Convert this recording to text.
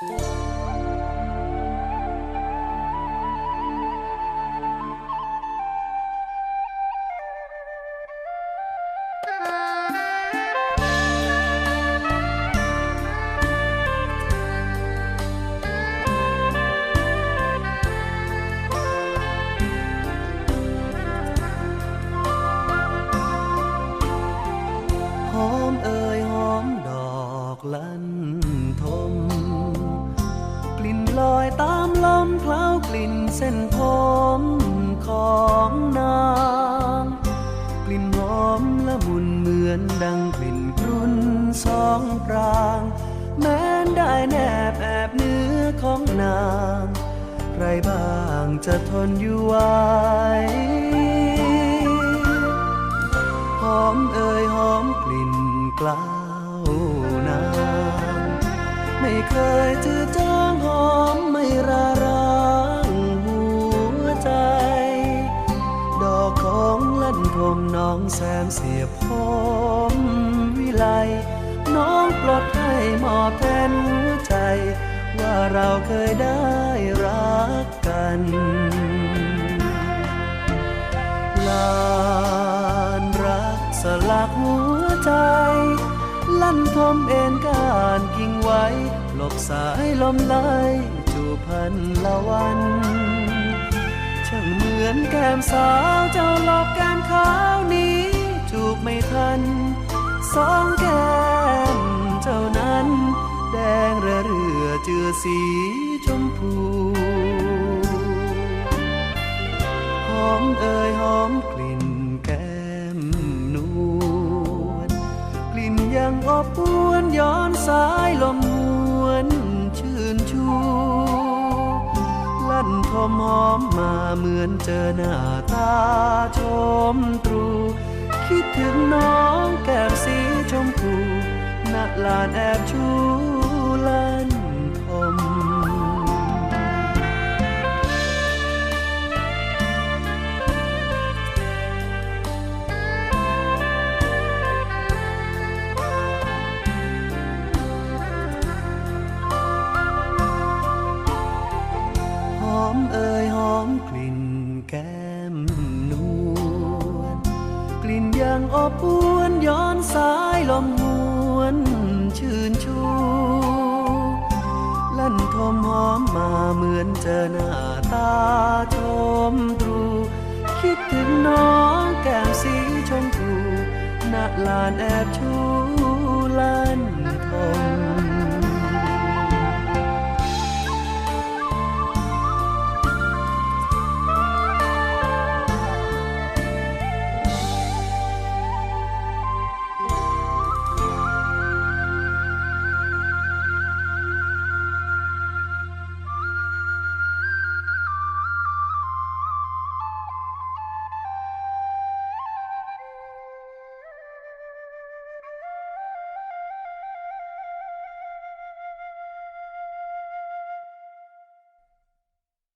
อกลัน ลอยตามลมเคล้ากลิ่นเส้นผมของนาง กลิ่นหอมละมุนเหมือนดังกลิ่นกรุ่นสองปราง แม้นได้แนบแอบเนื้อของนาง ใครบ้างจะทนอยู่ไหวหอมเอ่ยหอมกลิ่นกล้าวนางไม่เคยจืดจอ ไม่ราร้างหัวใจ ดอกของลั่นทมน้องแซมเสียบหอมวิไล น้องปลดให้มอบแทนหัวใจ ว่าเราเคยได้รักกันลานรักสลักหัวใจ ลั่นทมเอ็นการกิ่งไว้ หลบสายลมไหล จูบพันละวันช่างเหมือนแก้มสาวเจ้าหลอกแก้มขาวนี้ จูบไม่ทัน สองแก้มเจ้านั้น แดงรือเรือเจือสีชมพูหอมเอ่ยหอมกลิ่นแก้มนวลกลิ่นยังอบอวนย้อนสายลม มหอมมาเหมือนเจอหน้าตาชมตรู คิดถึงน้องแก้มสีชมพูณลานแอบชู มกลิ่นแก้มนวลกลิ่นยังอบอวนย้อนสายลมหวนชื่นชูลั่นทมหอมมาเหมือนเจอหน้าตาชมตรู คิดถึงน้องแก้มสีชมพูณลานแอบชูลั่นทม